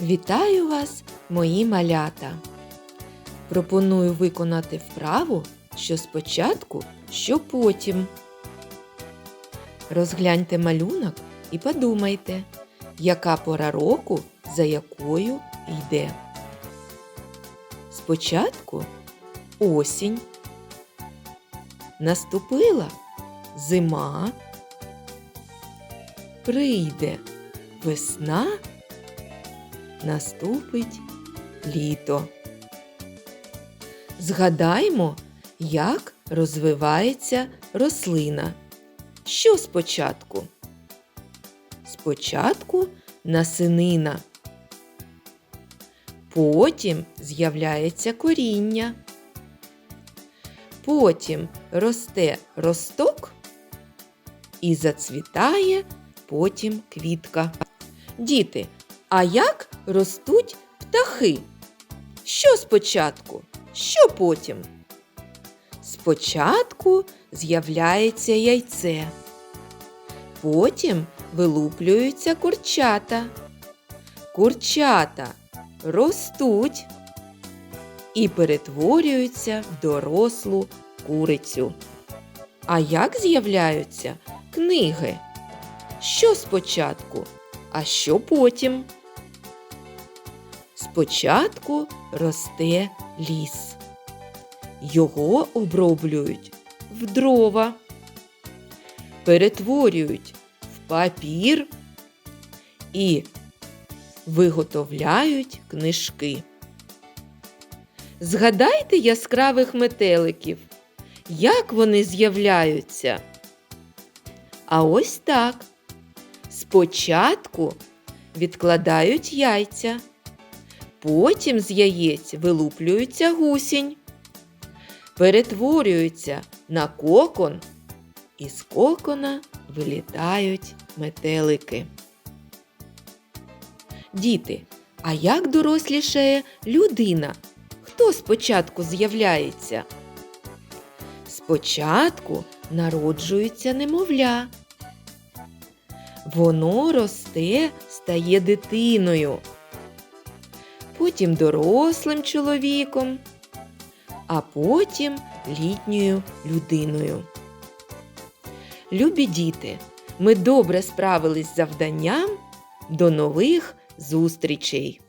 Вітаю вас, мої малята! Пропоную виконати вправу, що спочатку, що потім. Розгляньте малюнок і подумайте, яка пора року за якою йде. Спочатку осінь. Наступила зима. Прийде весна наступить літо. Згадаймо, як розвивається рослина. Що спочатку? Спочатку насинина. Потім з'являється коріння. Потім росте росток і зацвітає потім квітка. Діти, а як ростуть птахи? Що спочатку? Що потім? Спочатку з'являється яйце. Потім вилуплюються курчата. Курчата ростуть і перетворюються в дорослу курицю. А як з'являються книги? Що спочатку, а що потім? Спочатку росте ліс. Його оброблюють в дрова, перетворюють в папір і виготовляють книжки. Згадайте яскравих метеликів, як вони з'являються. А ось так. Спочатку відкладають яйця, потім з яєць вилуплюється гусінь, перетворюються на кокон, і з кокона вилітають метелики. Діти, а як дорослішає людина? Хто спочатку з'являється? Спочатку народжується немовля. Воно росте, стає дитиною, потім дорослим чоловіком, а потім літньою людиною. Любі діти, ми добре справились з завданням. До нових зустрічей!